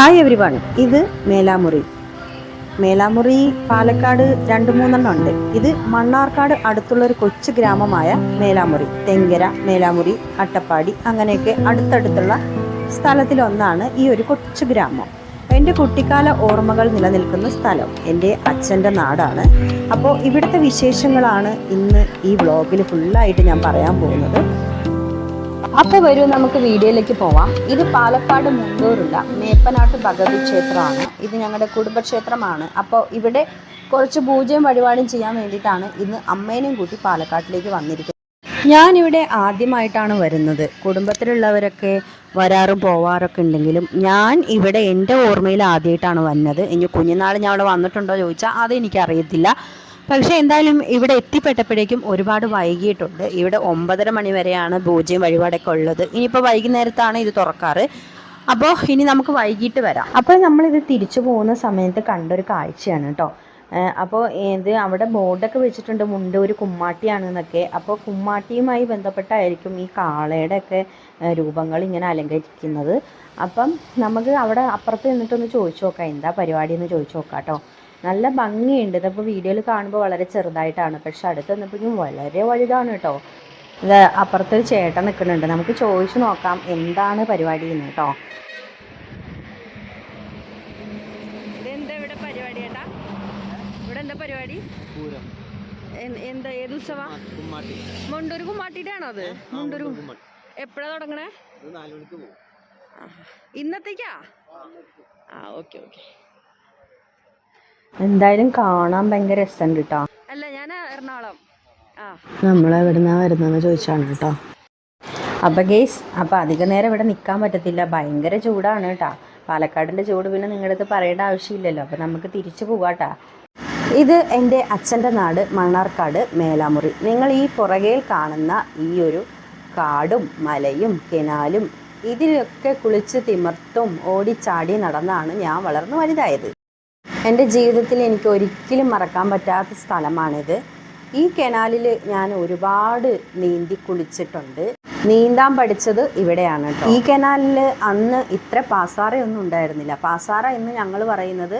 Hi every one ഇത് മേലാമുറി. മേലാമുറി പാലക്കാട് രണ്ട് മൂന്നെണ്ണം ഉണ്ട്. ഇത് മണ്ണാർക്കാട് അടുത്തുള്ള ഒരു കൊച്ചു ഗ്രാമമായ മേലാമുറി. തെങ്കര മേലാമുറി അട്ടപ്പാടി അങ്ങനെയൊക്കെ അടുത്തടുത്തുള്ള സ്ഥലത്തിലൊന്നാണ് ഈ ഒരു കൊച്ചു ഗ്രാമം. എന്റെ കുട്ടിക്കാല ഓർമ്മകൾ നിലനിൽക്കുന്ന സ്ഥലം. എന്റെ അച്ഛന്റെ നാടാണ്. അപ്പോൾ ഇവിടുത്തെ വിശേഷങ്ങളാണ് ഇന്ന് ഈ വ്ളോഗിൽ ഫുള്ളായിട്ട് ഞാൻ പറയാൻ പോകുന്നത്. അപ്പൊ വരൂ നമുക്ക് വീഡിയോയിലേക്ക് പോവാം. ഇത് പാലക്കാട് മുണ്ടൂരുള്ള മേപ്പനാട്ട് ഭഗവതി ക്ഷേത്രമാണ്. ഇത് ഞങ്ങളുടെ കുടുംബക്ഷേത്രമാണ്. അപ്പോൾ ഇവിടെ കുറച്ച് പൂജയും വഴിപാടും ചെയ്യാൻ വേണ്ടിയിട്ടാണ് ഇന്ന് അമ്മേനെയും കൂട്ടി പാലക്കാട്ടിലേക്ക് വന്നിരിക്കുന്നത്. ഞാനിവിടെ ആദ്യമായിട്ടാണ് വരുന്നത്. കുടുംബത്തിലുള്ളവരൊക്കെ വരാറും പോവാറൊക്കെ ഉണ്ടെങ്കിലും ഞാൻ ഇവിടെ എന്റെ ഓർമ്മയിൽ ആദ്യമായിട്ടാണ് വന്നത്. ഇനി കുഞ്ഞുനാൾ ഞാൻ അവിടെ വന്നിട്ടുണ്ടോ ചോദിച്ചാൽ അത് എനിക്കറിയത്തില്ല പക്ഷേ എന്തായാലും ഇവിടെ എത്തിപ്പെട്ടപ്പോഴേക്കും ഒരുപാട് വൈകിയിട്ടുണ്ട്. ഇവിടെ ഒമ്പതര മണി വരെയാണ് പൂജയും വഴിപാടൊക്കെ ഉള്ളത്. ഇനിയിപ്പോൾ വൈകുന്നേരത്താണ് ഇത് തുറക്കാറ്. അപ്പോൾ ഇനി നമുക്ക് വൈകിട്ട് വരാം. അപ്പോൾ നമ്മളിത് തിരിച്ചു പോകുന്ന സമയത്ത് കണ്ടൊരു കാഴ്ചയാണ് കേട്ടോ. അപ്പോൾ ഇത് അവിടെ ബോർഡൊക്കെ വെച്ചിട്ടുണ്ട്. മുണ്ട് ഒരു കുമ്മാട്ടിയാണ് കുമ്മാട്ടിയാണെന്നൊക്കെ. അപ്പോൾ കുമ്മാട്ടിയുമായി ബന്ധപ്പെട്ടായിരിക്കും ഈ കാളയുടെ ഒക്കെ രൂപങ്ങൾ ഇങ്ങനെ അലങ്കരിക്കുന്നത്. അപ്പം നമുക്ക് അവിടെ അപ്പുറത്ത് നിന്നിട്ടൊന്ന് ചോദിച്ചു നോക്കാം. എന്താ പരിപാടി എന്ന് ചോദിച്ചു നോക്കാം കേട്ടോ. നല്ല ഭംഗിയുണ്ട്. ഇതിപ്പോൾ വീഡിയോയിൽ കാണുമ്പോൾ വളരെ ചെറുതായിട്ടാണ്. പക്ഷെ അടുത്ത് വന്നപ്പോഴേക്കും വളരെ വലുതാണ് കേട്ടോ ഇത് അപ്പുറത്തൊരു ചേട്ടൻ നിൽക്കുന്നുണ്ട്. നമുക്ക് ചോദിച്ചു നോക്കാം എന്താണ് പരിപാടി എന്ന് കേട്ടോ പരിപാടി? എന്താ ഏത് ഉത്സവ? മുണ്ടൂർ കുമ്മാട്ടിയുടെ ആണോ അത്? മുണ്ടൂർ എപ്പോഴാ തുടങ്ങണേ? ഇന്നത്തേക്കാ? ആ ഓക്കെ ഓക്കെ. എന്തായാലും കാണാൻ ഭയങ്കര രസമുണ്ട് കേട്ടോ അല്ല ഞാൻ എറണാകുളം. നമ്മൾ എവിടുന്നാ വരുന്നതെന്ന് ചോദിച്ചാണ് കേട്ടോ അപ്പം ഗേസ് അപ്പം അധിക നേരം ഇവിടെ നിൽക്കാൻ പറ്റത്തില്ല. ഭയങ്കര ചൂടാണ് കേട്ടോ പാലക്കാടിന്റെ ചൂട് പിന്നെ നിങ്ങളുടെ അടുത്ത് പറയേണ്ട ആവശ്യമില്ലല്ലോ. അപ്പം നമുക്ക് തിരിച്ചു പോകാട്ടാ ഇത് എന്റെ അച്ഛന്റെ നാട് മണ്ണാർക്കാട് മേലാമുറി. നിങ്ങൾ ഈ പുറകയിൽ കാണുന്ന ഈ ഒരു കാടും മലയും കെനാലും ഇതിലൊക്കെ കുളിച്ച് തിമർത്തും ഓടിച്ചാടി നടന്നാണ് ഞാൻ വളർന്നു വലുതായത്. എന്റെ ജീവിതത്തിൽ എനിക്ക് ഒരിക്കലും മറക്കാൻ പറ്റാത്ത സ്ഥലമാണിത്. ഈ കനാലിൽ ഞാൻ ഒരുപാട് നീന്തി കുളിച്ചിട്ടുണ്ട്. നീന്താൻ പഠിച്ചത് ഇവിടെയാണ് കേട്ടോ. ഈ കനാലിൽ അന്ന് ഇത്ര പാസാറയൊന്നും ഉണ്ടായിരുന്നില്ല. പാസാറ എന്ന് ഞങ്ങൾ പറയുന്നത്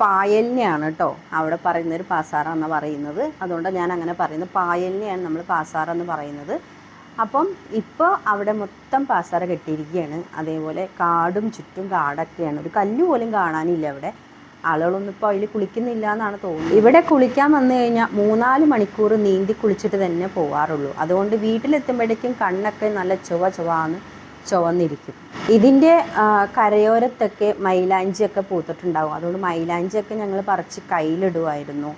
പായലിനെയാണ് കേട്ടോ. അവിടെ പറയുന്നൊരു പാസാറ എന്ന് പറയുന്നത്. അതുകൊണ്ട് ഞാൻ അങ്ങനെ പറയുന്നത്. പായലിനെയാണ് നമ്മൾ പാസാറ എന്ന് പറയുന്നത്. അപ്പം ഇപ്പോൾ അവിടെ മൊത്തം പാസാറ കെട്ടിയിരിക്കുകയാണ്. അതേപോലെ കാടും ചുറ്റും കാടൊക്കെയാണ്. ഒരു കല്ല് പോലും കാണാനില്ല അവിടെ. ആളുകളൊന്നും ഇപ്പോൾ അതിൽ കുളിക്കുന്നില്ല എന്നാണ് തോന്നുന്നത്. ഇവിടെ കുളിക്കാൻ വന്നു കഴിഞ്ഞാൽ മൂന്നാൽ മണിക്കൂർ നീന്തി കുളിച്ചിട്ട് തന്നെ പോകാറുള്ളൂ അതുകൊണ്ട് വീട്ടിലെത്തുമ്പോഴേക്കും കണ്ണൊക്കെ നല്ല ചുവ ചുവാന്ന് ചുവന്നിരിക്കും. ഇതിന്റെ കരയോരത്തൊക്കെ മൈലാഞ്ചിയൊക്കെ പൂത്തിട്ടുണ്ടാകും അതുകൊണ്ട് മൈലാഞ്ചിയൊക്കെ ഞങ്ങൾ പറിച്ച് കയ്യിലിടുമായിരുന്നു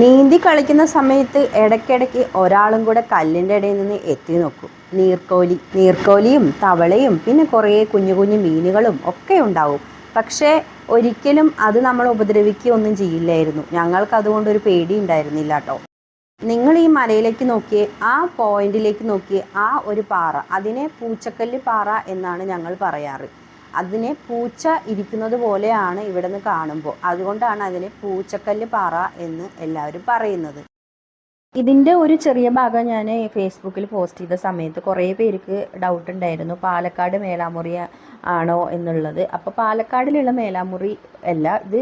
നീന്തി കളിക്കുന്ന സമയത്ത് ഇടയ്ക്കിടയ്ക്ക് ഒരാളും കൂടെ കല്ലിന്റെ ഇടയിൽ നിന്ന് എത്തി നോക്കും. നീർക്കോലി നീർക്കോലിയും തവളയും പിന്നെ കുറേ കുഞ്ഞു കുഞ്ഞു മീനുകളും ഒക്കെ ഉണ്ടാവും. പക്ഷേ ഒരിക്കലും അത് നമ്മൾ ഉപദ്രവിക്കുകയൊന്നും ചെയ്യില്ലായിരുന്നു. ഞങ്ങൾക്ക് അതുകൊണ്ട് ഒരു പേടി ഉണ്ടായിരുന്നില്ല കേട്ടോ. നിങ്ങൾ ഈ മലയിലേക്ക് നോക്കിയേ ആ പോയിന്റിലേക്ക് നോക്കിയേ ആ ഒരു പാറ അതിനെ പൂച്ചക്കല്ല് പാറ എന്നാണ് ഞങ്ങൾ പറയാറ്. അതിനെ പൂച്ച ഇരിക്കുന്നത് പോലെയാണ് ഇവിടെ നിന്ന് കാണുമ്പോൾ. അതുകൊണ്ടാണ് അതിനെ പൂച്ചക്കല്ല് പാറ എന്ന് എല്ലാവരും പറയുന്നത്. ഇതിന്റെ ഒരു ചെറിയ ഭാഗം ഞാൻ ഫേസ്ബുക്കിൽ പോസ്റ്റ് ചെയ്ത സമയത്ത് കുറേ പേർക്ക് ഡൗട്ട് ഉണ്ടായിരുന്നു. പാലക്കാട് മേലാമുറി ആണോ എന്നുള്ളത്. അപ്പോൾ പാലക്കാടിലുള്ള മേലാമുറി അല്ല ഇത്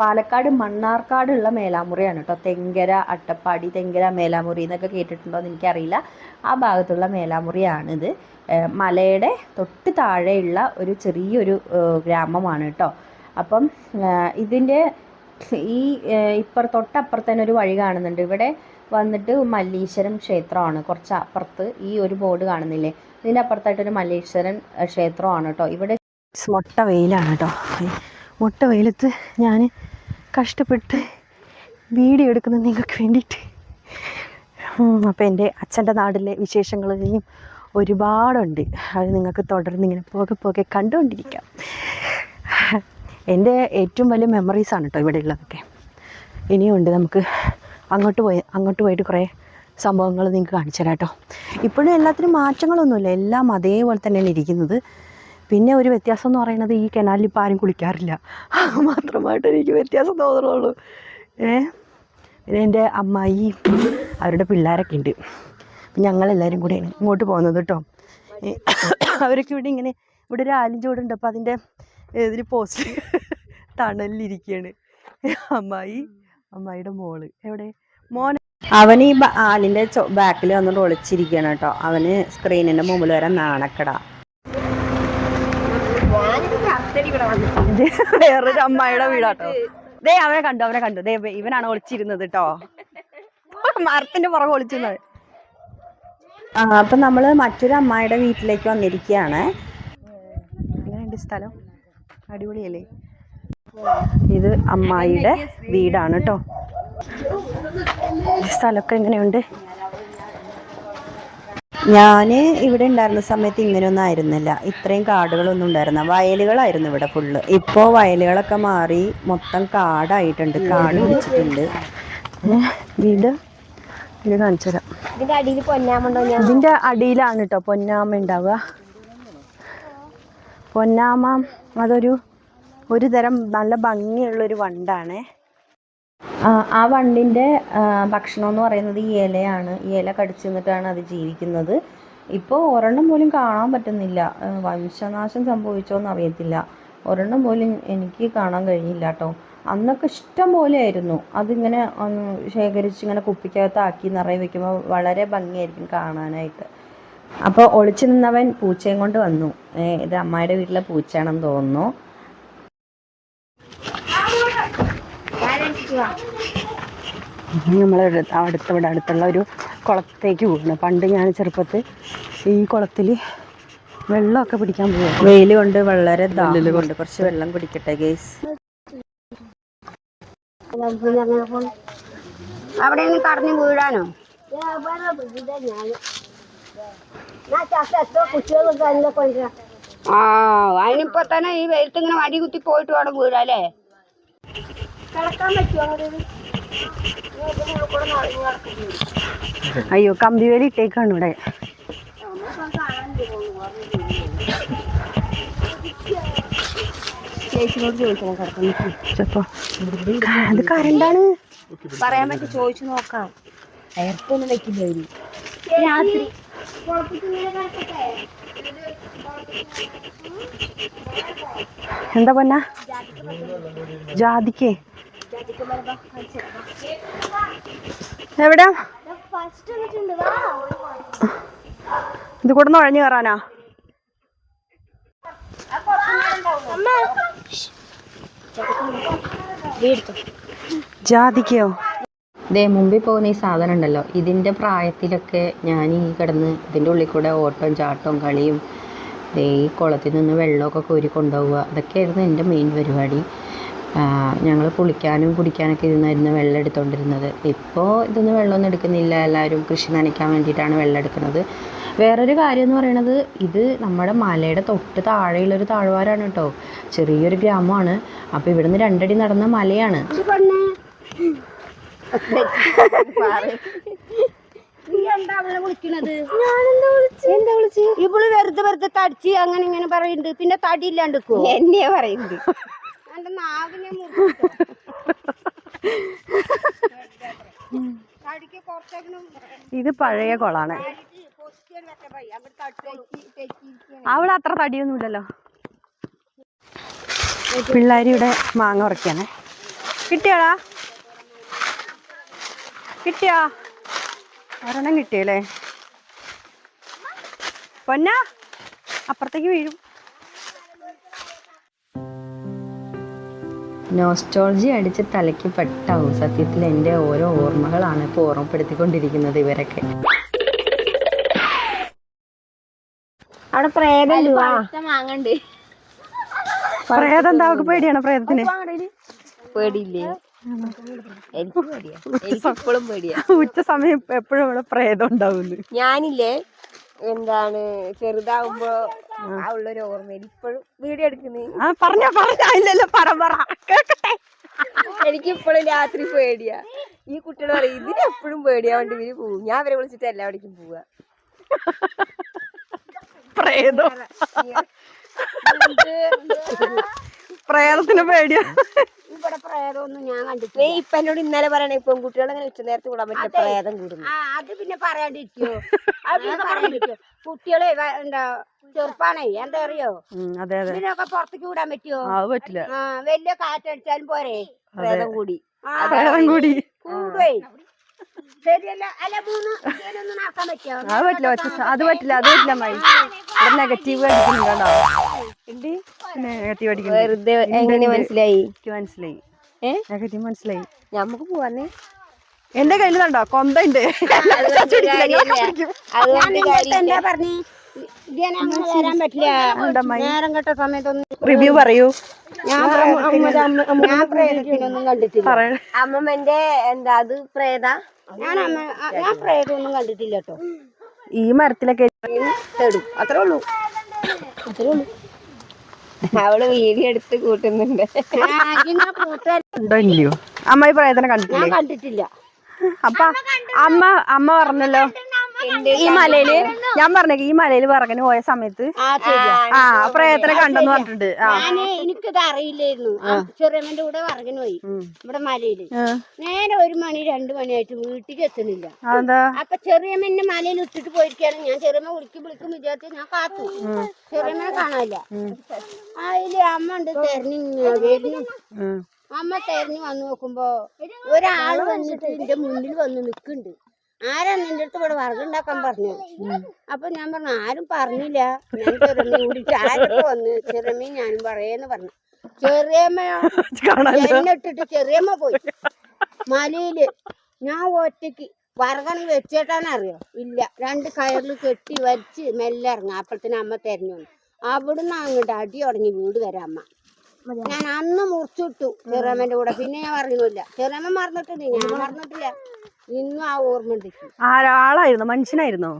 പാലക്കാട് മണ്ണാർക്കാടുള്ള മേലാമുറിയാണ് കേട്ടോ. തെങ്കര അട്ടപ്പാടി തെങ്കര മേലാമുറി എന്നൊക്കെ കേട്ടിട്ടുണ്ടോ എന്ന് എനിക്കറിയില്ല. ആ ഭാഗത്തുള്ള മേലാമുറിയാണിത്. മലയുടെ തൊട്ട് താഴെയുള്ള ഒരു ചെറിയൊരു ഗ്രാമമാണ് കേട്ടോ. അപ്പം ഇതിന്റെ ഈ ഇപ്പുറത്തൊട്ടപ്പുറത്തന്നെ ഇപ്പുറ തൊട്ടപ്പുറത്ത് തന്നെ ഒരു വഴി കാണുന്നുണ്ട്. ഇവിടെ വന്നിട്ട് മല്ലീശ്വരം ക്ഷേത്രമാണ്. കുറച്ച് അപ്പുറത്ത് ഈ ഒരു ബോർഡ് കാണുന്നില്ലേ? ഇതിന്റെ അപ്പുറത്തായിട്ടൊരു മല്ലീശ്വരൻ ഏഹ് ക്ഷേത്രമാണ് കേട്ടോ. ഇവിടെ മൊട്ട വെയിലാണ് കേട്ടോ. മൊട്ട വെയിലത്ത് ഞാൻ കഷ്ടപ്പെട്ട് വീഡിയോ എടുക്കുന്ന നിങ്ങൾക്ക് വേണ്ടിയിട്ട്. അപ്പോൾ എന്റെ അച്ഛന്റെ നാടിലെ വിശേഷങ്ങൾ ഇനിയും ഒരുപാടുണ്ട്. അത് നിങ്ങൾക്ക് തുടർന്ന് ഇങ്ങനെ പോകെ പോകെ കണ്ടുകൊണ്ടിരിക്കാം. എന്റെ ഏറ്റവും വലിയ മെമ്മറീസാണ് കേട്ടോ ഇവിടെ ഉള്ളതൊക്കെ ഇനിയുണ്ട് നമുക്ക് അങ്ങോട്ട് പോയി അങ്ങോട്ട് പോയിട്ട് കുറേ സംഭവങ്ങൾ നിങ്ങൾക്ക് കാണിച്ചു തരാം കേട്ടോ. ഇപ്പോഴും എല്ലാത്തിനും മാറ്റങ്ങളൊന്നുമില്ല. എല്ലാം അതേപോലെ തന്നെയാണ് ഇരിക്കുന്നത്. പിന്നെ ഒരു വ്യത്യാസം എന്ന് പറയുന്നത് ഈ കനാലിൽ ഇപ്പോൾ ആരും കുളിക്കാറില്ല. മാത്രമായിട്ട് എനിക്ക് വ്യത്യാസം തോന്നുന്നുള്ളൂ. ഏ? പിന്നെ എന്റെ അമ്മായി അവരുടെ പിള്ളേരൊക്കെ ഉണ്ട്. ഞങ്ങളെല്ലാവരും കൂടെയാണ് ഇങ്ങോട്ട് പോകുന്നത് കേട്ടോ. അവരൊക്കെ ഇവിടെ ഇങ്ങനെ ഇവിടെ ഒരു ആലും ചൂടുണ്ട് അപ്പോൾ അതിന്റെ ഇതിൽ പോസ്റ്റ് തണലിലിരിക്കുകയാണ് അമ്മായി അമ്മായിയുടെ മോൾ. എവിടെ? മോൻ അവൻ ഈ ആലിന്റെ ബാക്കിൽ വന്നിട്ട് ഒളിച്ചിരിക്കണം കേട്ടോ. അവന് സ്ക്രീനിന്റെ മുമ്പിൽ വരെ നാണക്കട. വേറൊരു അമ്മായിയുടെ വീടാട്ടോ. ദേ അവനെ കണ്ടു അവനെ കണ്ടു. ദേ ഇവനാണ് ഒളിച്ചിരുന്നത് കേട്ടോ. മരത്തിന്റെ പുറകെ ഒളിച്ചിരുന്നത്. ആ അപ്പൊ നമ്മൾ മറ്റൊരു അമ്മായിയുടെ വീട്ടിലേക്ക് വന്നിരിക്കുകയാണ്. സ്ഥലം? അടിപൊളിയല്ലേ? ഇത് അമ്മായിയുടെ വീടാണ് കേട്ടോ ഈ സ്ഥലമൊക്കെ എങ്ങനെയുണ്ട്? ഞാൻ ഇവിടെ ഉണ്ടായിരുന്ന സമയത്ത് ഇങ്ങനെയൊന്നും ആയിരുന്നില്ല. ഇത്രയും കാടുകളൊന്നും ഉണ്ടായിരുന്ന വയലുകളായിരുന്നു ഇവിടെ ഫുള്ള് ഇപ്പോൾ വയലുകളൊക്കെ മാറി മൊത്തം കാടായിട്ടുണ്ട്. കാട് പിടിച്ചിട്ടുണ്ട്. വീട് ഇത് കാണിച്ചു തരാം. ഇതിന്റെ അടിയിലാണ് കേട്ടോ പൊന്നാമ ഉണ്ടാവുക. പൊന്നാമ അതൊരു ഒരു തരം നല്ല ഭംഗിയുള്ളൊരു വണ്ടാണ്. ആ വണ്ടിന്റെ ഭക്ഷണം എന്ന് പറയുന്നത് ഈ ഇലയാണ്. ഈ ഇല കടിച്ചു നിന്നിട്ടാണ് അത് ജീവിക്കുന്നത്. ഇപ്പോൾ ഒരെണ്ണം പോലും കാണാൻ പറ്റുന്നില്ല. വംശനാശം സംഭവിച്ചോ എന്ന് അറിയത്തില്ല ഒരെണ്ണം പോലും എനിക്ക് കാണാൻ കഴിഞ്ഞില്ല കേട്ടോ. അന്നൊക്കെ ഇഷ്ടം പോലെ ആയിരുന്നു. അതിങ്ങനെ ശേഖരിച്ച് ഇങ്ങനെ കുപ്പിക്കകത്താക്കി നിറയെ വെക്കുമ്പോൾ വളരെ ഭംഗിയായിരിക്കും കാണാനായിട്ട്. അപ്പോൾ ഒളിച്ചു നിന്നവൻ പൂച്ചയും കൊണ്ട് വന്നു. ഇത് അമ്മായിയുടെ വീട്ടിലെ പൂച്ചയാണെന്ന് തോന്നുന്നു. നമ്മൾ അടുത്ത ഇവിടെ അടുത്തുള്ള ഒരു കുളത്തേക്ക് പോകുന്നു പണ്ട് ഞാൻ ചെറുപ്പത്തിൽ ഈ കുളത്തിൽ വെള്ളമൊക്കെ പിടിക്കാൻ പോകും വെയിൽ കൊണ്ട് വളരെ കൊണ്ട് കുറച്ച് വെള്ളം കുടിക്കട്ടെ ഗേസ് അവിടെ കടന്നു വീഴാനോ? ആ അതിനിപ്പോ തന്നെ ഈ വെയിലത്ത് ഇങ്ങനെ വടി കുത്തി പോയിട്ട് വേണം വീഴാല്ലേ അയ്യോ കമ്പി വേലി ഇട്ടേക്കാണ് ഇവിടെ. അത് കരണ്ടാണ്. പറയാൻ പറ്റി ചോദിച്ചു നോക്കാം. എയർത്തൊന്നും വെക്കില്ല ഒരു രാത്രി. എന്താ പൊന്ന? ജാതിക്കേ. എവിടാ? ഇത് കൂടെ നുഴഞ്ഞു കയറാനാ. ജാതിക്കോ ദേ മുമ്പിൽ പോകുന്ന ഈ സാധനം ഉണ്ടല്ലോ. ഇതിന്റെ പ്രായത്തിലൊക്കെ ഞാൻ ഈ കിടന്ന് ഇതിന്റെ ഉള്ളിൽ കൂടെ ഓട്ടവും ചാട്ടവും കളിയും ദേ ഈ കുളത്തിൽ നിന്ന് വെള്ളമൊക്കെ കോരി കൊണ്ടുപോവുക അതൊക്കെയായിരുന്നു എന്റെ മെയിൻ പരിപാടി. ഞങ്ങൾ കുളിക്കാനും കുടിക്കാനൊക്കെ ഇരുന്നായിരുന്നു വെള്ളം എടുത്തുകൊണ്ടിരുന്നത് ഇപ്പോൾ ഇതൊന്നും വെള്ളമൊന്നും എടുക്കുന്നില്ല. എല്ലാവരും കൃഷി നനയ്ക്കാൻ വേണ്ടിയിട്ടാണ് വെള്ളം എടുക്കുന്നത്. വേറൊരു കാര്യം എന്ന് പറയുന്നത് ഇത് നമ്മുടെ മലയുടെ തൊട്ട് താഴെയുള്ളൊരു താഴ്വാരാണ് കേട്ടോ. ചെറിയൊരു ഗ്രാമമാണ്. അപ്പോൾ ഇവിടുന്ന് രണ്ടടി നടന്ന മലയാണ്. ഇവൾ വെറുതെ വെറുതെ തടിച്ച് അങ്ങനെ ഇങ്ങനെ പറയുന്നുണ്ട്. പിന്നെ തടി ഇല്ലാണ്ട് എന്നെയാ പറയുന്നത്. നാവിനെ ഇത് പഴയ കൊളാണ്. അവിടെ അത്ര തടിയൊന്നുമില്ലല്ലോ ഇല്ലല്ലോ. ഇവിടെ മാങ്ങ ഉറക്കാണ് കിട്ടിയാടാ? കിട്ടിയാ? ഒരെണ്ണം കിട്ടിയല്ലേ? പൊന്ന അപ്പുറത്തേക്ക് വീഴും. നോസ്റ്റോളജി അടിച്ച് തലയ്ക്ക് പെട്ടാവും. സത്യത്തിൽ എന്റെ ഓരോ ഓർമ്മകളാണ് ഇപ്പോൾ ഓർമ്മപ്പെടുത്തിക്കൊണ്ടിരിക്കുന്നത് ഇവരൊക്കെ. അവിടെ പ്രേതം മാങ്ങണ്ട്. പ്രേതം എന്താ? അവൾക്ക് പേടിയാണ് പ്രേതത്തിന്? പേടിയില്ലേ? എനിക്ക് പേടിയാ. എനിക്ക് ഇപ്പോഴും പേടിയാ. ഉച്ച സമയം എപ്പോഴും ഇവിടെ പ്രേതം ഉണ്ടാവുന്നു. ഞാനില്ലേ? എന്താണ് ചെറുതാവുമ്പോ ആ. ഉള്ളൊരു ഓർമ്മയിൽ ഇപ്പോഴും വീഡിയോ എടുക്കുന്നേ? ആ പറഞ്ഞോ പറഞ്ഞോ. ഇല്ലല്ലോ പറ പറ. കേക്കട്ടെ. എനിക്ക് ഇപ്പോഴും രാത്രി പേടിയാ. ഈ കുട്ടികൾ പറയും ഇതിന് എപ്പോഴും പേടിയാ കൊണ്ട് ഇവർ പോവും. ഞാൻ അവരെ വിളിച്ചിട്ട് എല്ലാവിടേക്കും പോവാ. പ്രേതം. പ്രേതത്തിന് പേടിയാ. ഇവിടെ പ്രേതമൊന്നും ഞാൻ കണ്ടിട്ടില്ല. ഇപ്പൊ എന്നോട് ഇന്നലെ പറയണേ ഇപ്പൊ കുട്ടികളെ അങ്ങനെ ഉച്ച നേരത്തെ കൂടാൻ പറ്റില്ല. പ്രേതം കൂടുന്നു. ആ അത് പിന്നെ പറയാണ്ടിരിക്കോ അത് പിന്നെ പറയാണ്ടിരിക്കോ കുട്ടികളെ എന്താ ചെറുപ്പാണേ എന്താ അറിയോ? അതെ അതെ. ഇതിനൊക്കെ പുറത്തേക്ക് വിടാൻ പറ്റുമോ അത് പറ്റില്ല. ആ വലിയ കാറ്റടിച്ചാലും പോരെ? പ്രേതം കൂടി. ആ, പ്രേതം കൂടി. കൂടുവേ. ശരിയല്ല അല്ല മൂന്ന് നടക്കാൻ പറ്റുമോ അത് പറ്റില്ല അത് പറ്റില്ല അത് പറ്റില്ല മൈ. നെഗറ്റീവ് അടിക്കുന്നുണ്ടോ നെഗറ്റീവ് അടിക്കുന്നുണ്ട്. വെറുതെ എങ്ങനെ മനസ്സിലായി? എനിക്ക് മനസ്സിലായി? നെഗറ്റീവ് മനസ്സിലായി. ഞമ്മക്ക് പോവാന്നേ. എന്റെ കയ്യിലുണ്ടോ സമയത്തൊന്നും റിവ്യൂ പറയൂ. അമ്മമ്മന്റെ എന്താ അത് പ്രേത? ഞാൻ ഞാൻ പ്രേതമൊന്നും കണ്ടിട്ടില്ല കേട്ടോ. ഈ മരത്തിലൊക്കെ തേടും. അത്രേ ഉള്ളൂ. അത്രേ ഉള്ളൂ. അവൾ വീഡിയോ എടുത്ത് കൂട്ടുന്നുണ്ട്. അമ്മായി ഉണ്ടോ ഇല്ലയോ? അമ്മ ഈ പ്രയത്നം ഞാൻ കണ്ടിട്ടില്ലേ കണ്ടിട്ടില്ല. അപ്പൊ അമ്മ അമ്മ പറഞ്ഞല്ലോ. ഈ മലയിൽ ഞാൻ പറഞ്ഞേ ഈ മലയിൽ വിറകിന് പോയ സമയത്ത്. ആ പ്രേതനെ കണ്ടെന്ന് പറഞ്ഞിട്ടുണ്ട്. എനിക്കിത് അറിയില്ലായിരുന്നു. ചെറിയമ്മന്റെ കൂടെ വിറകിന് പോയി. ഇവിടെ മലയിൽ. നേരെ ഒരു മണി രണ്ടു മണിയായിട്ട് വീട്ടിലേക്ക് എത്തുന്നില്ല. അപ്പൊ ചെറിയമ്മന്റെ മലയിൽ ഇട്ടിട്ട് പോയിരിക്കാണ് ഞാൻ ചെറിയമ്മ വിളിക്കും വിളിക്കും വിചാരിച്ചു ഞാൻ കാത്തു. ചെറിയമ്മനെ കാണാനില്ല. അതിൽ അമ്മ ഉണ്ട് തെരഞ്ഞു വരുന്നു അമ്മ തെരഞ്ഞു വന്നു നോക്കുമ്പോ ഒരാൾ വന്നിട്ട് എന്റെ മുന്നിൽ വന്ന് നിക്കുന്നുണ്ട് ആരാ നിന്റെ അടുത്ത് ഇവിടെ വർഗുണ്ടാക്കാൻ പറഞ്ഞു? അപ്പൊ ഞാൻ പറഞ്ഞു ആരും പറഞ്ഞില്ല. ഞാൻ കൂടിയിട്ട് വന്ന് ചെറിയമ്മയും ഞാനും പറയേന്ന് പറഞ്ഞു. ചെറിയമ്മയോ. കാണാലോ എന്നെ ഇട്ടിട്ട് ചെറിയമ്മ പോയി. മലയിൽ. ഞാൻ ഒറ്റയ്ക്ക് വറകണി വെച്ചേട്ടാന്ന് അറിയോ ഇല്ല. രണ്ട് കയറിൽ കെട്ടി വലിച്ച് മെല്ലെ ഇറങ്ങാം. അപ്പോഴത്തേന് അമ്മ തെരഞ്ഞു അവിടുന്ന് അങ്ങോട്ട് അടി തുടങ്ങി വീട് വരാം അമ്മ. ഞാൻ അന്ന് മുറിച്ചിട്ടു ചെറിയമ്മന്റെ കൂടെ. പിന്നെ ഞാൻ പറഞ്ഞില്ല. ചെറിയമ്മ മറന്നിട്ടുണ്ട് ഞാൻ മറന്നിട്ടില്ല. ഇന്നും ആ ഓർമ്മയുണ്ട്. ആരാളായിരുന്നു? മനുഷ്യനായിരുന്നോ?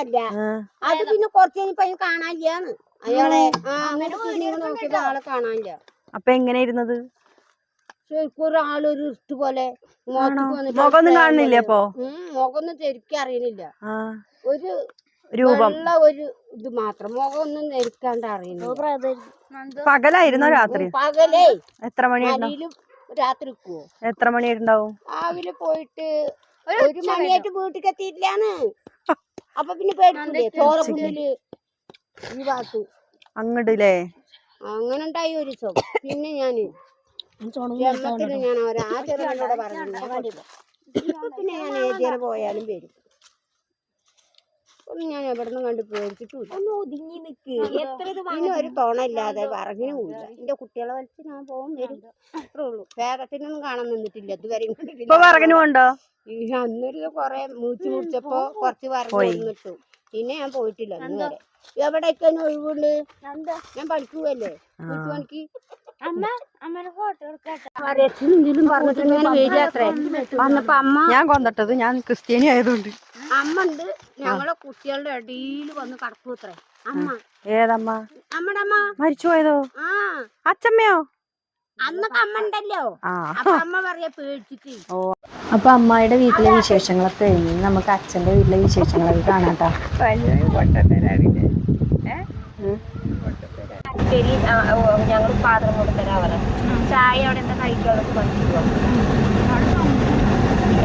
അല്ല അത് പിന്നെ കുറച്ച് കഴിഞ്ഞപ്പോ അതിന് കാണാനില്ലാന്ന്. അയാളെ നോക്കിയപ്പോ ആളെ കാണാനില്ല. അപ്പൊ എങ്ങനെ ഇരുന്നത് ശരിക്കും ഒരാളൊരു ഇരുട്ട് പോലെ മുഖമൊന്നും ഒരു കാണുന്നില്ലേ അപ്പൊ? മുഖമൊന്നും ശരിക്കും അറിയണില്ല. ഒരു രൂപം. ഒരു ഇത് മാത്രം. മുഖമൊന്നും നെരിക്കാണ്ട് അറിയുന്നില്ല പകലായിരുന്നോ രാത്രി? പകലേ. എത്ര മലയിലും രാത്രി നിൽക്കുവോ എത്ര മണിയായിട്ടുണ്ടാവും രാവിലെ പോയിട്ട് ഒരു മണിയായിട്ട് വീട്ടിൽ എത്തിയിട്ടില്ലാന്ന് അപ്പൊ പിന്നെ പേടിച്ചില്ലേ ചോറപ്പുള്ളിൽ ഈ ഭാഗത്ത് അങ്ങോട്ടില്ലേ അങ്ങനെ ഉണ്ടായി ഒരു ദിവസം. പിന്നെ ഞാൻ ജന്മത്തിന് ഞാൻ ഒരു ആ ചെറുക്കനോട് പറഞ്ഞു പിന്നെ ഞാൻ ഏതിയാലും പോയാലും വരും. ഒന്നും ഞാൻ എവിടുന്ന് കണ്ട് പേടിച്ചിട്ടില്ല ഒന്ന് ഒതുങ്ങി നിക്ക്. എത്ര ഇത് ഇനി ഒരു തോണില്ലാതെ പറഞ്ഞിനും ഇല്ല എന്റെ കുട്ടികളെ വലിച്ച് ഞാൻ പോകും വരും. അത്രേ ഉള്ളൂ. വേഗത്തിനൊന്നും കാണാൻ നിന്നിട്ടില്ല. ഇതുവരെയും ഇപ്പൊ പോണ്ടോ? ഈ അന്നൊരു കൊറേ മൂച്ച് മുറിച്ചപ്പോ കുറച്ച് പറഞ്ഞു നിന്നിട്ടു പിന്നെ ഞാൻ പോയിട്ടില്ല ഇന്ന് വരെ എവിടെയൊക്കെ ഒഴിവുണ്ട് ഞാൻ പഠിക്കുവല്ലേ? വീട്ടു വന്നപ്പോ അമ്മ ഞാൻ കൊന്നിട്ടത് ഞാൻ ക്രിസ്ത്യാനി ആയതുകൊണ്ട്. അമ്മ ഉണ്ട്. ഞങ്ങളെ കുട്ടികളുടെ ഇടയിൽ വന്ന് കടക്കൂത്രേ അമ്മ. ഏതമ്മ? നമ്മുടെ അമ്മ. മരിച്ചു പോയതോ? ആ. അച്ഛമ്മയോ? അന്നൊക്കെ അമ്മ ഉണ്ടല്ലോ. ആ. അപ്പൊ അമ്മ പറയാ പേടിച്ചിട്ട്. ഓ. അപ്പൊ അമ്മായിയുടെ വീട്ടിലെ വിശേഷങ്ങളൊക്കെ കഴിഞ്ഞ് നമുക്ക് അച്ഛന്റെ വീട്ടിലെ വിശേഷങ്ങളൊക്കെ കാണാട്ടാ ശരി ഞങ്ങൾ പാത്രം കൊടുത്തരാ പറ ചായ അവിടെ എന്താ കഴിക്കാനുള്ളത് വാങ്ങിച്ചു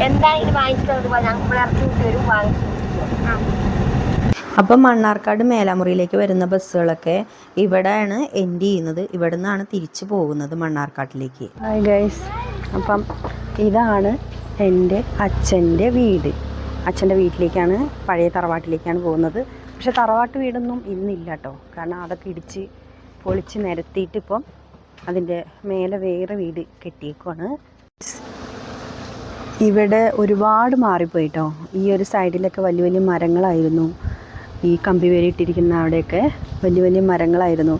എന്താ ഇത് വാങ്ങിച്ചിട്ടുള്ളത് ഞങ്ങൾ ഇറച്ചി കൂട്ടി വരും വാങ്ങിച്ചു അപ്പം മണ്ണാർക്കാട് മേലാമുറിയിലേക്ക് വരുന്ന ബസ്സുകളൊക്കെ ഇവിടെയാണ് എൻഡ് ചെയ്യുന്നത്. ഇവിടെ നിന്നാണ് തിരിച്ചു പോകുന്നത് മണ്ണാർക്കാട്ടിലേക്ക്. ഹായ് ഗൈസ് അപ്പം ഇതാണ് എന്റെ അച്ഛന്റെ വീട്. അച്ഛന്റെ വീട്ടിലേക്കാണ് പഴയ തറവാട്ടിലേക്കാണ് പോകുന്നത്. പക്ഷെ തറവാട്ട് വീടൊന്നും ഇന്നില്ല കേട്ടോ കാരണം അതൊക്കെ ഇടിച്ച് പൊളിച്ച് നിരത്തിയിട്ട് ഇപ്പം അതിന്റെ മേലെ വേറെ വീട് കെട്ടിയേക്കുവാണ്. ഇവിടെ ഒരുപാട് മാറിപ്പോയിട്ടോ. ഈ ഒരു സൈഡിലൊക്കെ വലിയ വലിയ മരങ്ങളായിരുന്നു. ഈ കമ്പി വേരിട്ടിരിക്കുന്ന അവിടെയൊക്കെ വലിയ വലിയ മരങ്ങളായിരുന്നു.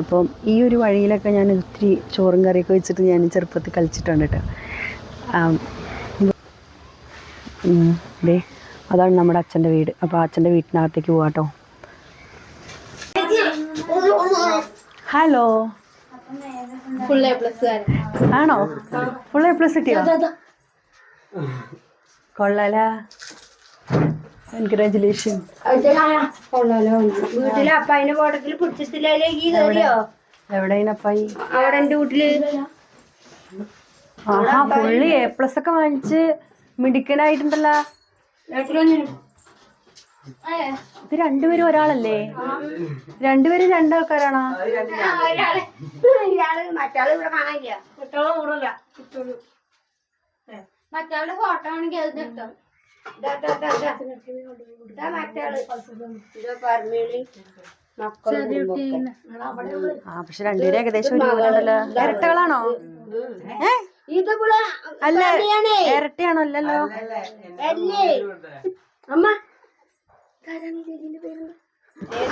അപ്പം ഈ ഒരു വഴിയിലൊക്കെ ഞാൻ ഒത്തിരി ചോറും കറിയൊക്കെ വെച്ചിട്ട് ഞാൻ ചെറുപ്പത്തിൽ കളിച്ചിട്ടുണ്ട് കേട്ടോ. ദേ അതാണ് നമ്മുടെ അച്ഛന്റെ വീട്. അപ്പോൾ അച്ഛന്റെ വീട്ടിനകത്തേക്ക് പോകാം കേട്ടോ. ഹലോ ഫുൾ എ പ്ലസ് ആണോ. ഫുൾ എ പ്ലസ് കിട്ടിയോ? കൊള്ളാല. കൺഗ്രാചുലേഷൻ വീട്ടിലെ അപ്പായിന്റെ ഫോട്ടത്തിൽ കേറിയോ? എവിടെയാണപ്പായി അവിടെ എന്റെ വീട്ടിൽ. ആഹാ പുള്ളി എ പ്ലസ് ഒക്കെ വാങ്ങിച്ച് മിടുക്കനായിട്ടുണ്ടല്ലോ. ഇത് രണ്ടുപേരും ഒരാളല്ലേ? രണ്ടുപേരും രണ്ടാൾക്കാരാണോ? മറ്റാളുടെ ഫോട്ടോ ആണെങ്കിൽ അത് നിർത്താം ആ പക്ഷെ രണ്ടുപേരും ഏകദേശം ഒരുപോലെയുണ്ടല്ലോ ഇരട്ടകളാണോ? ഏ? അല്ല. ഇരട്ടയാണോ? അല്ലല്ലോ അല്ലേ? അമ്മ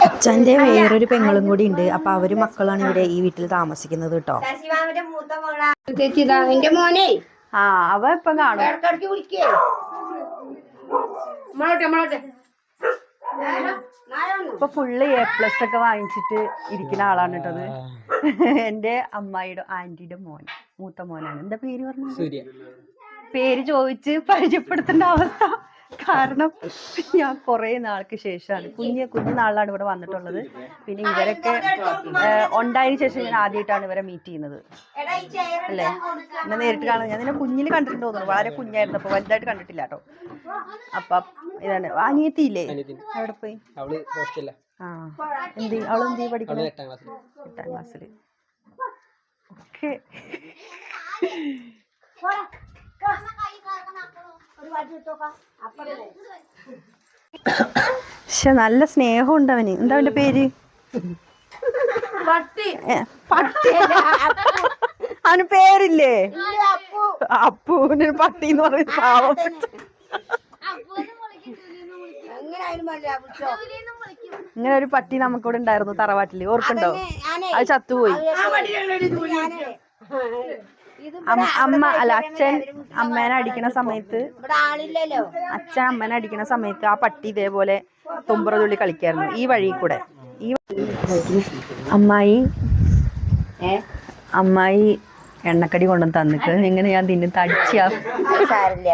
അച്ഛന്റെ വേറൊരു പെങ്ങളും കൂടി ഉണ്ട്. അപ്പൊ അവർ മക്കളാണ് ഇവിടെ ഈ വീട്ടിൽ താമസിക്കുന്നത് കേട്ടോ. മോനെ. ആ അവ ഇപ്പം കാണും? ഇപ്പൊ ഫുള്ള് എ പ്ലസ് ഒക്കെ വാങ്ങിച്ചിട്ട് ഇരിക്കുന്ന ആളാണ് കേട്ടത് എന്റെ അമ്മായിയുടെ ആന്റിയുടെ മോൻ മൂത്ത മോനാണ്. എന്താ പേര് പറഞ്ഞു പേര് ചോദിച്ച് പരിചയപ്പെടുത്തേണ്ട അവസ്ഥ. കാരണം ഞാൻ കുറെ നാൾക്ക് ശേഷമാണ്. കുഞ്ഞ് കുഞ്ഞു നാളിലാണ് ഇവിടെ വന്നിട്ടുള്ളത്. പിന്നെ ഇവരൊക്കെ ഉണ്ടായതിനു ശേഷം ഞാൻ ആദ്യമായിട്ടാണ് ഇവരെ മീറ്റ് ചെയ്യുന്നത്. എടാ ഈ ചെയർ അല്ലേ? എന്നെ നേരിട്ട് കാണുന്നത് ഞാൻ നിന്നെ കുഞ്ഞിന് കണ്ടിട്ടുണ്ട് തോന്നുന്നു. വളരെ കുഞ്ഞായിരുന്നു. അപ്പൊ വലുതായിട്ട് കണ്ടിട്ടില്ല കേട്ടോ. അപ്പൊ ഇതാണ്. അനിയത്തിയില്ലേ? അവിടെ പോയി? ആ. എന്ത് അവൾ എന്ത് പഠിക്കുന്നത് എട്ടാം ക്ലാസ്സിൽ എട്ടാം ക്ലാസ്സിൽ ഓക്കെ. പക്ഷെ നല്ല സ്നേഹമുണ്ട് അവന് എന്താ അവന്റെ പേര്? പട്ടി. അവന് പേരില്ലേ? അപ്പൂന് പട്ടി എന്ന് പറയുന്ന പാവം. ഇങ്ങനെ ഒരു പട്ടി നമുക്കിവിടെ ഉണ്ടായിരുന്നു തറവാട്ടിൽ. ഓർക്കുണ്ടോ അത് ചത്തുപോയി. അമ്മ അല്ല അച്ഛൻ അമ്മേനെ അടിക്കണ സമയത്ത് അച്ഛൻ അമ്മേനെ അടിക്കണ സമയത്ത് ആ പട്ടി ഇതേപോലെ തുമ്പറ തുള്ളി കളിക്കായിരുന്നു. ഈ വഴി കൂടെ. ഈ അമ്മായി അമ്മായി എണ്ണക്കടി കൊണ്ടു തന്നിട്ട് എങ്ങനെ ഞാൻ തിന്നു തടിച്ചാ സാരില്ല.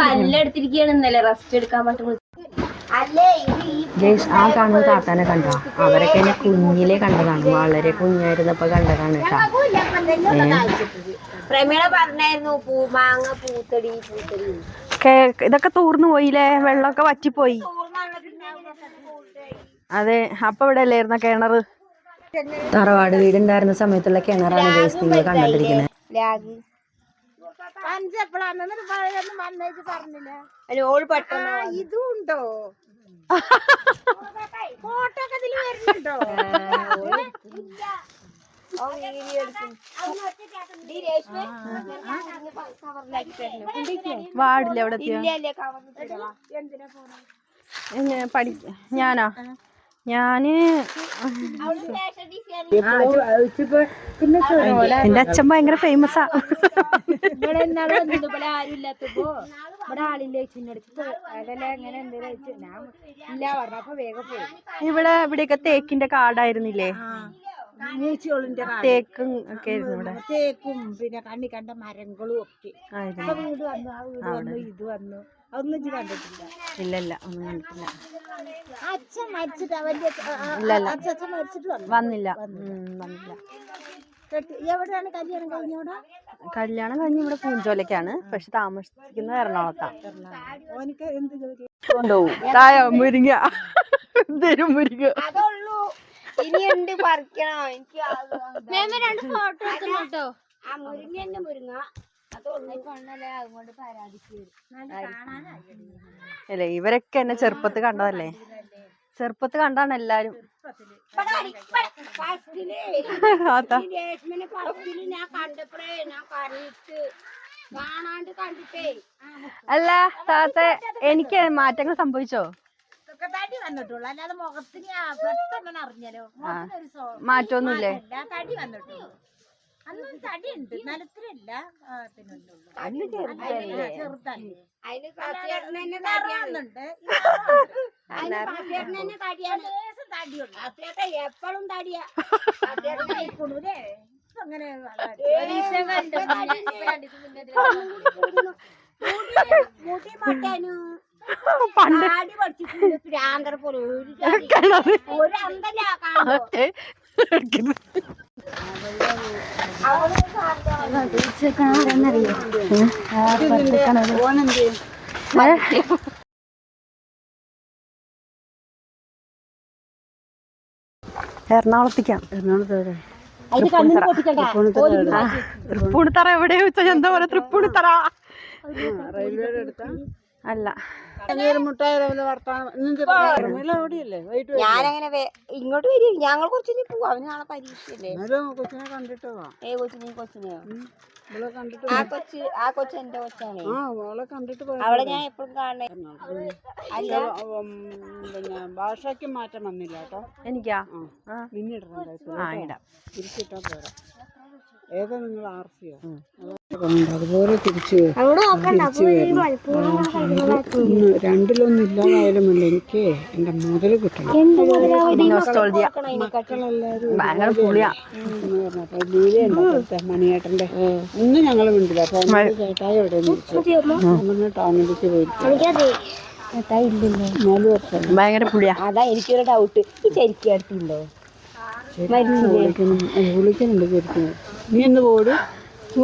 പല്ലെടുത്തിരിക്കുകയാണ് ഇന്നലെ റെസ്റ്റ് എടുക്കാൻ പറ്റും ജയ്സ് ആ കാണുന്ന താത്താനെ കണ്ട? അവരൊക്കെ എന്നെ കുഞ്ഞിലെ കണ്ടതാണ്. വളരെ കുഞ്ഞായിരുന്നപ്പോ കണ്ടതാണ് കേട്ടോ. ഇതൊക്കെ തൂർന്നു പോയില്ലേ? വെള്ളമൊക്കെ വറ്റിപ്പോയി. അതെ അപ്പൊ ഇവിടെ അല്ലായിരുന്ന കിണറ്? തറവാട് വീടുണ്ടായിരുന്ന സമയത്തുള്ള കിണറാണ് ജയ്സ് നിങ്ങൾ കണ്ടോണ്ടിരിക്കുന്നത് അല്ല ഓൾ പെട്ടെന്ന് ഇതും ഉണ്ടോ ഫോട്ടോ ഒക്കെ ഇതിൽ വരുന്നുണ്ടോ? വാടില്ല അവിടെ പഠി ഞാനാ? ഞാൻ എന്റെ അച്ഛൻ ഭയങ്കര ഫേമസാ ഇവിടെ ഇന്നാൾ ആരും ഇല്ലാത്തപ്പോ ഇവിടെ ആളില്ല ഇവിടെ ഇവിടെയൊക്കെ തേക്കിന്റെ കാടായിരുന്നില്ലേ? തേക്കും ഒക്കെ ആയിരുന്നു ഇവിടെ. തേക്കും പിന്നെ കണ്ണി കണ്ട മരങ്ങളും ഒക്കെ. വീട് വന്നു ആ വീട് വന്നു ഇത് വന്നു. കണ്ടിട്ടില്ല. ഇല്ല ഇല്ല ഒന്നും കണ്ടിട്ടില്ല. അച്ഛൻ മരിച്ചിട്ട് അവന്റെ ഇല്ല ഇല്ല അച്ഛൻ മരിച്ചിട്ട് വന്നില്ല. വന്നില്ല. എവിടെയാണ് കല്യാണം കഴിഞ്ഞോടാ കല്യാണം കഴിഞ്ഞ് ഇവിടെ പൂഞ്ചോലക്കാണ്. പക്ഷെ താമസിക്കുന്നത് എറണാകുളത്താണ് എന്ത് കൊണ്ടുപോകും. തായ മുരിങ്ങ. എന്തേലും മുരിങ്ങ. ഇനി എന്ത് പറിക്കണോ? എനിക്ക് രണ്ട് ഫോട്ടോ എടുത്തോ ആ മുരിങ്ങന്റെ മുരിങ്ങ. അല്ലേ ഇവരൊക്കെ എന്നെ ചെറുപ്പത്ത് കണ്ടതല്ലേ? ചെറുപ്പത്ത് കണ്ടാണ് എല്ലാരും. അല്ല താത്ത എനിക്ക് മാറ്റങ്ങൾ സംഭവിച്ചോ? തടി വന്നിട്ടുള്ളൂ. അല്ലാതെ മുഖത്തിന് പെട്ടെന്ന് അറിഞ്ഞല്ലോ മാറ്റൊന്നുമില്ലേ തടി വന്നിട്ടുള്ളൂ. അന്നും തടി ഉണ്ട് നിലത്തിലല്ല ചെറുതല്ലേ? എപ്പോഴും തടിയാ. അങ്ങനെ മുടി മട്ടാനു പണ്ട് ജാതി. കിണറ് ഒരു അന്തല്ല കാണുമ്പോ ഒക്കെ എറണാകുളത്തേക്കാം. അതിന് കണ്ണിന് പൊട്ടിക്കണ്ട. തൃപ്പൂണിത്തറ എവിടെയാ വെച്ചാൽ എന്താ പറയാ? തൃപ്പൂണിത്തറ. അല്ല. ഞാനങ്ങനെ ഇങ്ങോട്ട് വരും ഞങ്ങൾ കുറച്ച് പോവും. അവന് നാളെ പരീക്ഷയല്ലേ? കൊച്ചിനെ കണ്ടിട്ടോ ഏ കൊച്ചിനെ കൊച്ചിനെയോ ആ കൊച്ച് ആ കൊച്ച് എന്റെ കൊച്ചാണ്. ആ അവളെ കണ്ടിട്ട് അവളെ ഞാൻ എപ്പോഴും കാണണേ. അല്ല. പിന്നെ ഭാഷയ്ക്ക് മാറ്റം വന്നില്ല കേട്ടോ. എനിക്കാ? ഇടാം. തിരിച്ചിട്ടാ പോരാ. ഏതാ നിങ്ങൾ ആർ സിയോ അതുപോലെ തിരിച്ചു ഒന്ന് രണ്ടിലൊന്നും ഇല്ലാതായാലും മതി എനിക്ക് എന്റെ മുതൽ കിട്ടണം. മണിയേട്ടന്റെ. ഒന്നും ഞങ്ങൾ മിണ്ടില്ല. അപ്പൊ എന്നോട് ചേട്ടായി എവിടെ നിന്ന് ടൗണിലേക്ക് പോയി നാല് വർഷം ഭയങ്കര പുളിയാ. അതാ എനിക്കൊരു ഡൗട്ട് ഈ ശരിക്കും അടുത്തുണ്ടോ? വിളിക്കുന്നുണ്ട് ശരിക്കും. നീ എന്ന് പോടും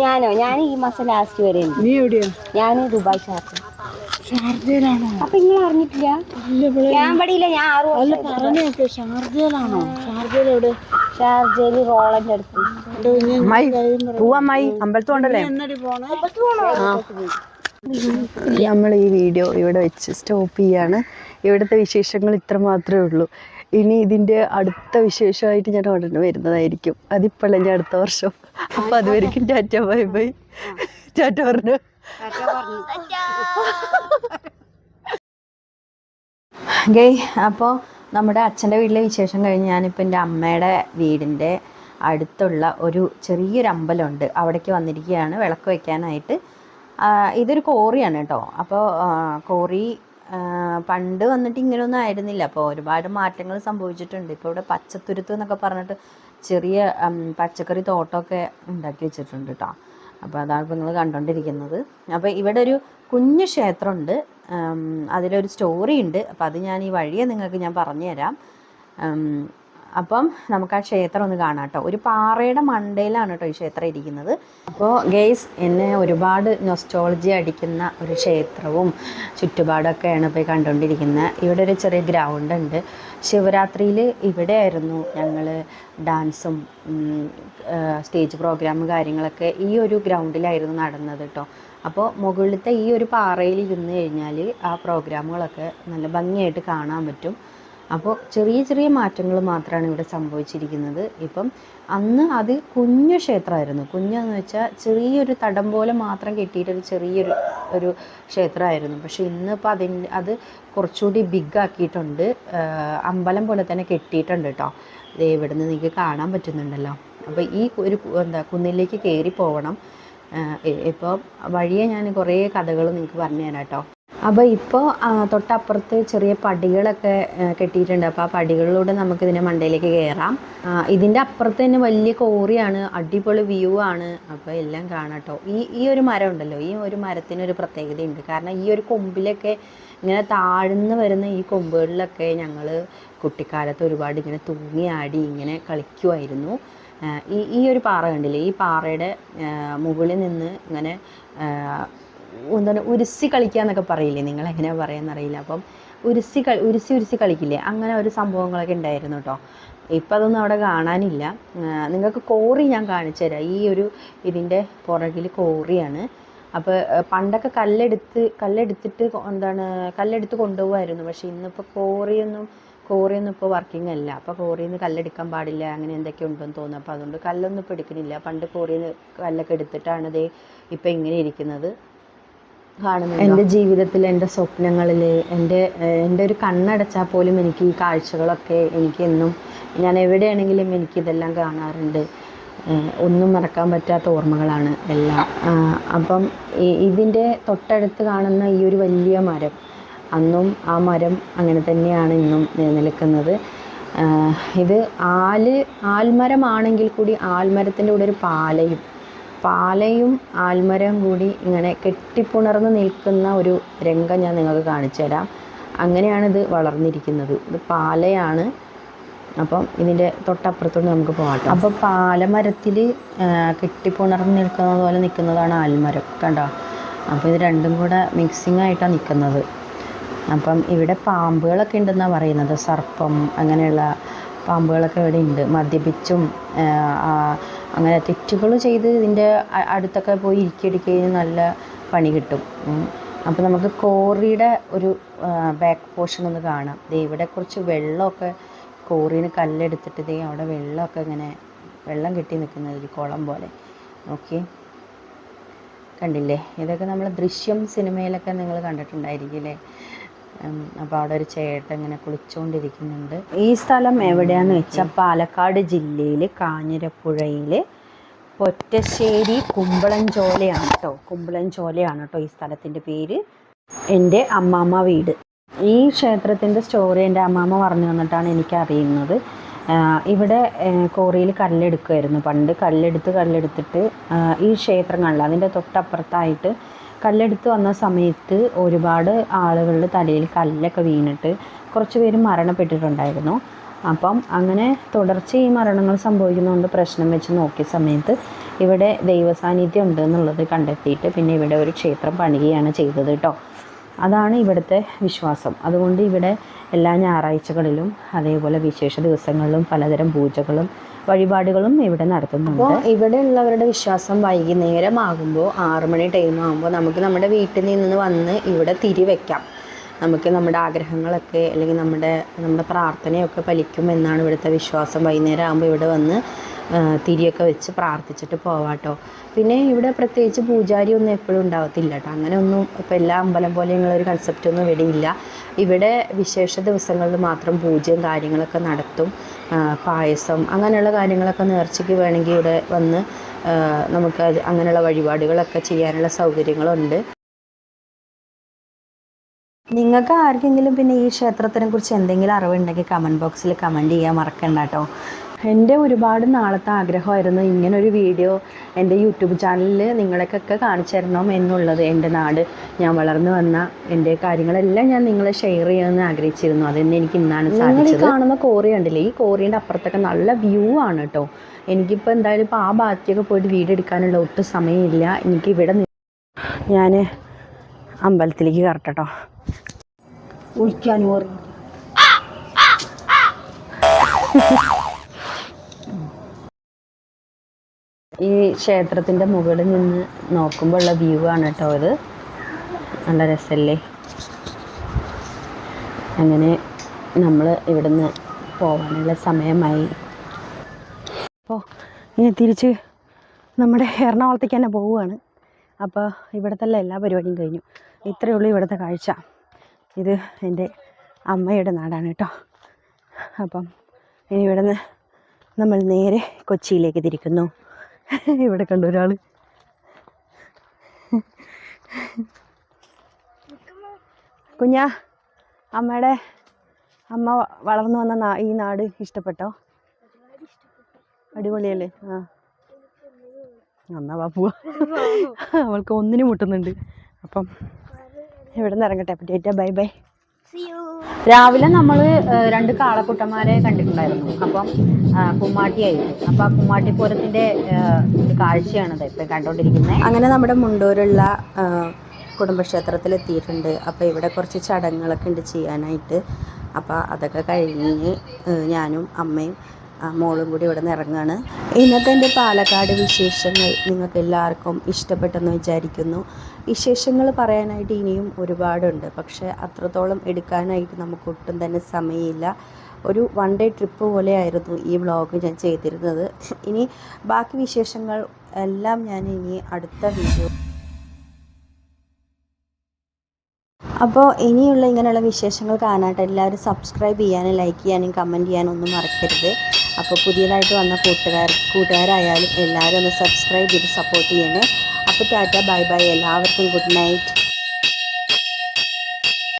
ഞാനോ? ഞാൻ ഈ മാസം ലാസ്റ്റ് വരെ നീ എവിടെയാ? ഞാൻ ദുബായ് ഷാർജ ഷാർജയിലാണോ? അപ്പൊ നിങ്ങൾ അറിഞ്ഞിട്ടില്ല. ഞാൻ പടിയില്ല ഞാൻ ആറ് അല്ല പറഞ്ഞേക്കെ ഷാർജയിലാണോ? ഷാർജയിൽ എവിടെ? ഷാർജയിൽ റോളന്റെ അടുത്ത്. എന്റെ കുഞ്ഞ് അമ്മായി പൂവമ്മായി അമ്പലത്തും ഉണ്ടല്ലേ എന്നടി പോണേ? നമ്മൾ ഈ വീഡിയോ ഇവിടെ വെച്ച് സ്റ്റോപ്പ് ചെയ്യാണ്. ഇവിടുത്തെ വിശേഷങ്ങൾ ഇത്ര മാത്രമേ ഉള്ളൂ. ഇനി ഇതിന്റെ അടുത്ത വിശേഷമായിട്ട് ഞാൻ ഉടനെ വരുന്നതായിരിക്കും. അതിപ്പോഴല്ല ഞാൻ അടുത്ത വർഷം. അപ്പം അതുവരെയും ടാറ്റ ബൈ ബൈ. ടാറ്റ പറഞ്ഞു. ഗൈ അപ്പോൾ നമ്മുടെ അച്ഛന്റെ വീട്ടിലെ വിശേഷം കഴിഞ്ഞ് ഞാനിപ്പോൾ എന്റെ അമ്മയുടെ വീടിന്റെ അടുത്തുള്ള ഒരു ചെറിയൊരു അമ്പലമുണ്ട്. അവിടേക്ക് വന്നിരിക്കുകയാണ് വിളക്ക് വയ്ക്കാനായിട്ട് ഇതൊരു കോറിയാണ് കേട്ടോ. അപ്പോൾ കോറി പണ്ട് വന്നിട്ട് ഇങ്ങനെയൊന്നും ആയിരുന്നില്ല. അപ്പോൾ ഒരുപാട് മാറ്റങ്ങൾ സംഭവിച്ചിട്ടുണ്ട്. ഇപ്പോൾ ഇവിടെ പച്ചത്തുരുത്ത് എന്നൊക്കെ പറഞ്ഞിട്ട് ചെറിയ പച്ചക്കറി തോട്ടമൊക്കെ ഉണ്ടാക്കി വെച്ചിട്ടുണ്ട് കേട്ടോ അപ്പോൾ അതാണ് ഇപ്പോൾ നിങ്ങൾ കണ്ടുകൊണ്ടിരിക്കുന്നത് അപ്പോൾ ഇവിടെ ഒരു കുഞ്ഞു ക്ഷേത്രമുണ്ട്. അതിലൊരു സ്റ്റോറി ഉണ്ട് അപ്പോൾ അത് ഞാൻ ഈ വഴിയെ നിങ്ങൾക്ക് ഞാൻ പറഞ്ഞു തരാം ഉം, അപ്പം നമുക്ക് ആ ക്ഷേത്രം ഒന്ന് കാണാം കേട്ടോ. ഒരു പാറയുടെ മണ്ടയിലാണ് കേട്ടോ ഈ ക്ഷേത്രം ഇരിക്കുന്നത്. അപ്പോൾ ഗെയ്സ് എന്നെ ഒരുപാട് നൊസ്റ്റോളജി അടിക്കുന്ന ഒരു ക്ഷേത്രവും ചുറ്റുപാടൊക്കെയാണ് ഇപ്പോൾ കണ്ടുകൊണ്ടിരിക്കുന്നത് ഇവിടെ ഒരു ചെറിയ ഗ്രൗണ്ട് ഉണ്ട്. ശിവരാത്രിയിൽ ഇവിടെയായിരുന്നു ഞങ്ങൾ ഡാൻസും സ്റ്റേജ് പ്രോഗ്രാമും കാര്യങ്ങളൊക്കെ ഈ ഒരു ഗ്രൗണ്ടിലായിരുന്നു നടന്നത് കേട്ടോ. അപ്പോൾ മുകളിലത്തെ ഈ ഒരു പാറയിൽ ഇരുന്ന് കഴിഞ്ഞാൽ ആ പ്രോഗ്രാമുകളൊക്കെ നല്ല ഭംഗിയായിട്ട് കാണാൻ പറ്റും. അപ്പോൾ ചെറിയ ചെറിയ മാറ്റങ്ങൾ മാത്രമാണ് ഇവിടെ സംഭവിച്ചിരിക്കുന്നത്. ഇപ്പം അന്ന് അത് കുഞ്ഞു ക്ഷേത്രമായിരുന്നു. കുഞ്ഞെന്ന് വെച്ചാൽ ചെറിയൊരു തടം പോലെ മാത്രം കെട്ടിയിട്ടൊരു ചെറിയൊരു ഒരു ക്ഷേത്രമായിരുന്നു. പക്ഷേ ഇന്നിപ്പോൾ അതിന്റെ അത് കുറച്ചുകൂടി ബിഗ് ആക്കിയിട്ടുണ്ട്. അമ്പലം പോലെ തന്നെ കെട്ടിയിട്ടുണ്ട് കേട്ടോ ദേ ഇവിടുന്ന് നിങ്ങൾക്ക് കാണാൻ പറ്റുന്നുണ്ടല്ലോ. അപ്പോൾ ഈ ഒരു എന്താ കുന്നിലേക്ക് കയറി പോകണം ഇപ്പോൾ വഴിയെ ഞാൻ കുറേ കഥകൾ നിങ്ങൾക്ക് പറഞ്ഞു തരാം കേട്ടോ അപ്പോൾ ഇപ്പോൾ തൊട്ടപ്പുറത്ത് ചെറിയ പടികളൊക്കെ കെട്ടിയിട്ടുണ്ട്. അപ്പോൾ ആ പടികളിലൂടെ നമുക്ക് ഇതിനെ മണ്ടയിലേക്ക് കയറാം ഇതിന്റെ അപ്പുറത്ത് തന്നെ വലിയ കോറിയാണ് അടിപൊളി വ്യൂ ആണ്. അപ്പോൾ എല്ലാം കാണാം കേട്ടോ ഈ ഈ ഒരു മരം ഉണ്ടല്ലോ ഈ ഒരു മരത്തിനൊരു പ്രത്യേകതയുണ്ട്. കാരണം ഈ ഒരു കൊമ്പിലൊക്കെ ഇങ്ങനെ താഴ്ന്നു വരുന്ന ഈ കൊമ്പുകളിലൊക്കെ ഞങ്ങൾ കുട്ടിക്കാലത്ത് ഒരുപാട് ഇങ്ങനെ തൂങ്ങി ആടി ഇങ്ങനെ കളിക്കുമായിരുന്നു ഈ ഈ ഒരു പാറ കണ്ടില്ലേ? ഈ പാറയുടെ മുകളിൽ നിന്ന് ഇങ്ങനെ എന്താണ് ഉരുസി കളിക്കുക എന്നൊക്കെ പറയില്ലേ? നിങ്ങൾ എങ്ങനെയാണ് പറയാന്ന് അറിയില്ല അപ്പം ഉരുസി കളി ഉരുസി ഉരുസി കളിക്കില്ലേ? അങ്ങനെ ഒരു സംഭവങ്ങളൊക്കെ ഉണ്ടായിരുന്നു കേട്ടോ. ഇപ്പം അതൊന്നും അവിടെ കാണാനില്ല. നിങ്ങൾക്ക് കോറി ഞാൻ കാണിച്ചു തരാം. ഈ ഒരു ഇതിന്റെ പുറകിൽ കോറിയാണ്. അപ്പോൾ പണ്ടൊക്കെ കല്ലെടുത്ത് കല്ലെടുത്തിട്ട് എന്താണ് കല്ലെടുത്ത് കൊണ്ടുപോകുമായിരുന്നു. പക്ഷേ ഇന്നിപ്പോൾ കോറിയൊന്നും കോറിയൊന്നും ഇപ്പോൾ വർക്കിംഗ് അല്ല. അപ്പോൾ കോറിയിൽ നിന്ന് കല്ലെടുക്കാൻ പാടില്ല അങ്ങനെ എന്തൊക്കെ ഉണ്ടെന്ന് തോന്നുന്നു. അപ്പോൾ അതുകൊണ്ട് കല്ലൊന്നും ഇപ്പോൾ എടുക്കുന്നില്ല. പണ്ട് കോറിയിൽ നിന്ന് കല്ലൊക്കെ എടുത്തിട്ടാണ് ഇതേ ഇപ്പോൾ ഇങ്ങനെ ഇരിക്കുന്നത്. കാണുന്നത് എന്റെ ജീവിതത്തിൽ എന്റെ സ്വപ്നങ്ങളിൽ എന്റെ എന്റെ ഒരു കണ്ണടച്ചാൽ പോലും എനിക്ക് ഈ കാഴ്ചകളൊക്കെ എനിക്ക് എന്നും ഞാൻ എവിടെയാണെങ്കിലും എനിക്ക് ഇതെല്ലാം കാണാറുണ്ട്. ഒന്നും മറക്കാൻ പറ്റാത്ത ഓർമ്മകളാണ് എല്ലാം. അപ്പം ഇതിന്റെ തൊട്ടടുത്ത് കാണുന്ന ഈ ഒരു വലിയ മരം അന്നും ആ മരം അങ്ങനെ തന്നെയാണ് ഇന്നും നിലനിൽക്കുന്നത്. ഇത് ആൽ ആൽമരമാണെങ്കിൽ കൂടി ആൽമരത്തിന്റെ കൂടെ ഒരു പാലയും പാലയും ആൽമരവും കൂടി ഇങ്ങനെ കെട്ടിപ്പുണർന്ന് നിൽക്കുന്ന ഒരു രംഗം ഞാൻ നിങ്ങൾക്ക് കാണിച്ചു തരാം. അങ്ങനെയാണിത് വളർന്നിരിക്കുന്നത്. ഇത് പാലയാണ്. അപ്പം ഇതിന്റെ തൊട്ടപ്പുറത്തോട്ട് നമുക്ക് പോകാം അപ്പോൾ പാലമരത്തിൽ കെട്ടിപ്പുണർന്ന് നിൽക്കുന്ന പോലെ നിൽക്കുന്നതാണ് ആൽമരം കണ്ടോ? അപ്പോൾ ഇത് രണ്ടും കൂടെ മിക്സിംഗ് ആയിട്ടാണ് നിൽക്കുന്നത്. അപ്പം ഇവിടെ പാമ്പുകളൊക്കെ ഉണ്ടെന്നാണ് പറയുന്നത്. സർപ്പം അങ്ങനെയുള്ള പാമ്പുകളൊക്കെ ഇവിടെ ഉണ്ട്. മദ്യപിച്ചും അങ്ങനെ തെറ്റുകൾ ചെയ്ത് ഇതിന്റെ അടുത്തൊക്കെ പോയി ഇരിക്കിടിക്കഴിഞ്ഞ് നല്ല പണി കിട്ടും. അപ്പോൾ നമുക്ക് കോറിയുടെ ഒരു ബാക്ക് പോർഷൻ ഒന്ന് കാണാം. ദേ ഇവിടെ കുറച്ച് വെള്ളമൊക്കെ കോറിന് കല്ലെടുത്തിട്ട് ദേ അവിടെ വെള്ളമൊക്കെ ഇങ്ങനെ വെള്ളം കെട്ടി നിൽക്കുന്നത് ഒരു കുളം പോലെ. ഓക്കെ കണ്ടില്ലേ? ഇതൊക്കെ നമ്മൾ ദൃശ്യം സിനിമയിലൊക്കെ നിങ്ങൾ കണ്ടിട്ടുണ്ടായിരിക്കില്ലേ അപ്പോൾ അവിടെ ഒരു ചേട്ടൻ ഇങ്ങനെ കുളിച്ചുകൊണ്ടിരിക്കുന്നുണ്ട് ഈ സ്ഥലം എവിടെയാന്ന് വെച്ചാൽ പാലക്കാട് ജില്ലയിൽ കാഞ്ഞിരപ്പുഴയിൽ പൊറ്റശ്ശേരി കുമ്പളഞ്ചോലയാണ് കേട്ടോ. കുമ്പളഞ്ചോലയാണ് കേട്ടോ ഈ സ്ഥലത്തിന്റെ പേര്. എന്റെ അമ്മാമ്മ വീട്. ഈ ക്ഷേത്രത്തിന്റെ സ്റ്റോറി എന്റെ അമ്മാമ്മ പറഞ്ഞു തന്നിട്ടാണ് എനിക്ക് അറിയുന്നത് ഇവിടെ കോറിയിൽ കല്ലെടുക്കുമായിരുന്നു പണ്ട് കല്ലെടുത്ത് കല്ലെടുത്തിട്ട് ഈ ക്ഷേത്രങ്ങളിൽ അതിന്റെ തൊട്ടപ്പുറത്തായിട്ട് കല്ലെടുത്ത് വന്ന സമയത്ത് ഒരുപാട് ആളുകളുടെ തലയിൽ കല്ലൊക്കെ വീണിട്ട് കുറച്ച് പേര് മരണപ്പെട്ടിട്ടുണ്ടായിരുന്നു. അപ്പം അങ്ങനെ തുടർച്ച ഈ മരണങ്ങൾ സംഭവിക്കുന്നതുകൊണ്ട് പ്രശ്നം വെച്ച് നോക്കിയ സമയത്ത് ഇവിടെ ദൈവസാന്നിധ്യം ഉണ്ട് എന്നുള്ളത് കണ്ടെത്തിയിട്ട് പിന്നെ ഇവിടെ ഒരു ക്ഷേത്രം പണിയുകയാണ് ചെയ്തത് കേട്ടോ. അതാണ് ഇവിടുത്തെ വിശ്വാസം. അതുകൊണ്ട് ഇവിടെ എല്ലാ ഞായറാഴ്ചകളിലും അതേപോലെ വിശേഷ ദിവസങ്ങളിലും പലതരം പൂജകളും വഴിപാടുകളും ഇവിടെ നടത്തുന്നുണ്ട്. അപ്പോൾ ഇവിടെ ഉള്ളവരുടെ വിശ്വാസം വൈകുന്നേരമാകുമ്പോൾ ആറു മണി ടൈം ആകുമ്പോൾ നമുക്ക് നമ്മുടെ വീട്ടിൽ നിന്ന് വന്ന് ഇവിടെ തിരി വെക്കാം. നമുക്ക് നമ്മുടെ ആഗ്രഹങ്ങളൊക്കെ അല്ലെങ്കിൽ നമ്മുടെ നമ്മുടെ പ്രാർത്ഥനയൊക്കെ ഫലിക്കും എന്നാണ് ഇവിടുത്തെ വിശ്വാസം. വൈകുന്നേരം ആകുമ്പോൾ ഇവിടെ വന്ന് തിരിയൊക്കെ വെച്ച് പ്രാർത്ഥിച്ചിട്ട് പോവാട്ടോ. പിന്നെ ഇവിടെ പ്രത്യേകിച്ച് പൂജാരി ഒന്നും എപ്പോഴും ഉണ്ടാവത്തില്ല കേട്ടോ. അങ്ങനെ ഒന്നും ഇപ്പോൾ എല്ലാ അമ്പലം പോലെയുള്ള ഒരു കൺസെപ്റ്റ് ഒന്നും ഇവിടെ ഇല്ല. ഇവിടെ വിശേഷ ദിവസങ്ങളിൽ മാത്രം പൂജയും കാര്യങ്ങളൊക്കെ നടത്തും. പായസം അങ്ങനെയുള്ള കാര്യങ്ങളൊക്കെ നേർച്ചയ്ക്ക് വേണമെങ്കിൽ ഇവിടെ വന്ന് നമുക്ക് അങ്ങനെയുള്ള വഴിപാടുകളൊക്കെ ചെയ്യാനുള്ള സൗകര്യങ്ങളുണ്ട്. നിങ്ങൾക്ക് ആർക്കെങ്കിലും പിന്നെ ഈ ക്ഷേത്രത്തിനെ കുറിച്ച് എന്തെങ്കിലും അറിവുണ്ടെങ്കിൽ കമന്റ് ബോക്സിൽ കമന്റ് ചെയ്യാൻ മറക്കണ്ട കേട്ടോ. എന്റെ ഒരുപാട് നാളത്തെ ആഗ്രഹമായിരുന്നു ഇങ്ങനൊരു വീഡിയോ എന്റെ യൂട്യൂബ് ചാനലിൽ നിങ്ങളെക്കൊക്കെ കാണിച്ചു തരണം എന്നുള്ളത് എന്റെ നാട്. ഞാൻ വളർന്നു വന്ന എന്റെ കാര്യങ്ങളെല്ലാം ഞാൻ നിങ്ങളെ ഷെയർ ചെയ്യാമെന്ന് ആഗ്രഹിച്ചിരുന്നു. അതെന്നെ എനിക്ക് ഇന്നാണ് സാധിച്ചത്. കാണുന്ന കോറി ഉണ്ടല്ലേ ഈ കോറിയുടെ അപ്പുറത്തൊക്കെ നല്ല വ്യൂ ആണ് കേട്ടോ എനിക്കിപ്പോൾ എന്തായാലും ഇപ്പോൾ ആ ഭാഗത്തേക്ക് പോയിട്ട് വീഡിയോ എടുക്കാനുള്ള ഒട്ടും സമയമില്ല. എനിക്ക് ഇവിടെ ഞാൻ അമ്പലത്തിലേക്ക് കറട്ടോ കുളിക്കാൻ ഓറി ഈ ക്ഷേത്രത്തിന്റെ മുകളിൽ നിന്ന് നോക്കുമ്പോൾ ഉള്ള വ്യൂ ആണ് കേട്ടോ ഇത്. നല്ല രസമല്ലേ അങ്ങനെ നമ്മൾ ഇവിടുന്ന് പോകാനുള്ള സമയമായി. അപ്പോൾ ഇനി തിരിച്ച് നമ്മുടെ എറണാകുളത്തേക്ക് തന്നെ പോവുകയാണ്. അപ്പോൾ ഇവിടുത്തെ എല്ലാ പരിപാടിയും കഴിഞ്ഞു. ഇത്രയേ ഉള്ളൂ ഇവിടുത്തെ കാഴ്ച. ഇത് എന്റെ അമ്മയുടെ നാടാണ് കേട്ടോ. അപ്പം ഇനി ഇവിടുന്ന് നമ്മൾ നേരെ കൊച്ചിയിലേക്ക് തിരിക്കുന്നു. ഇവിടെ കണ്ടു ഒരാൾ കുഞ്ഞാ അമ്മയുടെ അമ്മ വളർന്നു വന്ന നാ ഈ നാട് ഇഷ്ടപ്പെട്ടോ? അടിപൊളിയല്ലേ? ആ. നന്നാ വാ പോവാ. അവൾക്ക് ഒന്നിനും മുട്ടുന്നുണ്ട്. അപ്പം ഇവിടെ നിന്ന് ഇറങ്ങട്ടെ? അപ്പം പറ്റിയേറ്റ ബൈ ബൈ. രാവിലെ നമ്മൾ രണ്ട് കാളക്കുട്ടന്മാരെ കണ്ടിട്ടുണ്ടായിരുന്നു. അപ്പം കുമ്മാട്ടിയായിരുന്നു അപ്പം ആ കുമ്മാട്ടി പൂരത്തിന്റെ ഒരു കാഴ്ചയാണത് ഇപ്പം കണ്ടുകൊണ്ടിരിക്കുന്നത് അങ്ങനെ നമ്മുടെ മുണ്ടൂരുള്ള കുടുംബക്ഷേത്രത്തിൽ എത്തിയിട്ടുണ്ട് അപ്പോൾ ഇവിടെ കുറച്ച് ചടങ്ങുകളൊക്കെ ഉണ്ട് ചെയ്യാനായിട്ട്. അപ്പോൾ അതൊക്കെ കഴിഞ്ഞ് ഞാനും അമ്മയും മോളും കൂടി ഇവിടെ നിന്ന് ഇറങ്ങുകയാണ് ഇന്നത്തെ എന്റെ പാലക്കാട് വിശേഷങ്ങൾ നിങ്ങൾക്ക് എല്ലാവർക്കും ഇഷ്ടപ്പെട്ടെന്ന് വിചാരിക്കുന്നു. വിശേഷങ്ങൾ പറയാനായിട്ട് ഇനിയും ഒരുപാടുണ്ട്. പക്ഷേ അത്രത്തോളം എടുക്കാനായിട്ട് നമുക്ക് ഒട്ടും തന്നെ സമയമില്ല. ഒരു വൺ ഡേ ട്രിപ്പ് പോലെ ആയിരുന്നു ഈ വ്ളോഗ് ഞാൻ ചെയ്തിരുന്നത്. ഇനി ബാക്കി വിശേഷങ്ങൾ എല്ലാം ഞാൻ ഇനി അടുത്ത വീഡിയോ അപ്പോൾ ഇനിയുള്ള ഇങ്ങനെയുള്ള വിശേഷങ്ങൾ കാണാനായിട്ട് എല്ലാവരും സബ്സ്ക്രൈബ് ചെയ്യാനും ലൈക്ക് ചെയ്യാനും കമന്റ് ചെയ്യാനും ഒന്നും മറക്കരുത്. അപ്പോൾ പുതിയതായിട്ട് വന്ന കൂട്ടുകാർ കൂട്ടുകാരായാലും എല്ലാവരും ഒന്ന് സബ്സ്ക്രൈബ് ചെയ്ത് സപ്പോർട്ട് ചെയ്യണേ. അപ്പോൾ ടാറ്റ ബൈ ബൈ. എല്ലാവർക്കും ഗുഡ് നൈറ്റ്